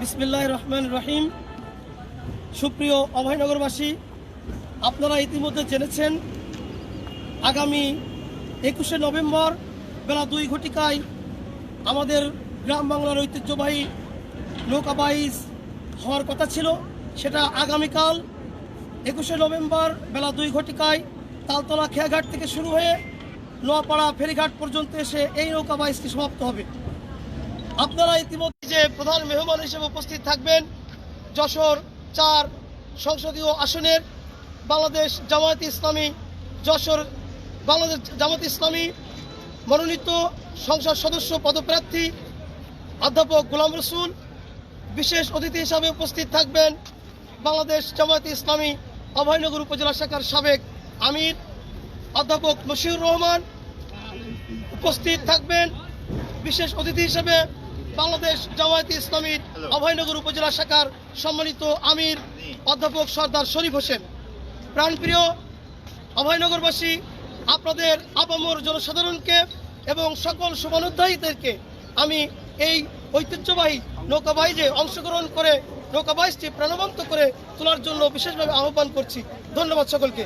বিসমিল্লাহ রহমান রহিম। সুপ্রিয় অভয়নগরবাসী, আপনারা ইতিমধ্যে জেনেছেন, আগামী একুশে নভেম্বর বেলা দুই ঘটিকায় আমাদের গ্রাম বাংলার ঐতিহ্যবাহী নৌকা বাইস হওয়ার কথা ছিল। সেটা আগামীকাল একুশে নভেম্বর বেলা দুই ঘটিকায় তালতলা খেয়াঘাট থেকে শুরু হয়ে নোয়াপাড়া ফেরিঘাট পর্যন্ত এসে এই নৌকা বাইসটি সমাপ্ত হবে। আপনারা ইতিমধ্যে যে প্রধান মেহমান হিসেবে উপস্থিত থাকবেন যশোর চার সংসদীয় আসনের বাংলাদেশ জামায়াত ইসলামী, যশোর বাংলাদেশ জামাত ইসলামী, মনোনীত সংসদ সদস্য পদপ্রার্থী অধ্যাপক গোলাম রসুল, বিশেষ অতিথি হিসাবে উপস্থিত থাকবেন বাংলাদেশ জামায়াত ইসলামী অভয়নগর উপজেলা শাখার সাবেক আমির অধ্যাপক মশিউর রহমান। উপস্থিত থাকবেন বিশেষ অতিথি হিসেবে বাংলাদেশ জামায়াতে ইসলামীর অভয়নগর উপজেলা শাখার সম্মানিত আমির অধ্যাপক সর্দার শরীফ হোসেন। প্রাণপ্রিয় অভয়নগরবাসী আপনাদের আপামর জনসাধারণকে এবং সকল শুভানুধ্যায়ীদেরকে আমি এই ঐতিহ্যবাহী নৌকাবাহিজে অংশগ্রহণ করে নৌকাবাহিজটি প্রাণবন্ত করে তোলার জন্য বিশেষভাবে আহ্বান করছি। ধন্যবাদ সকলকে।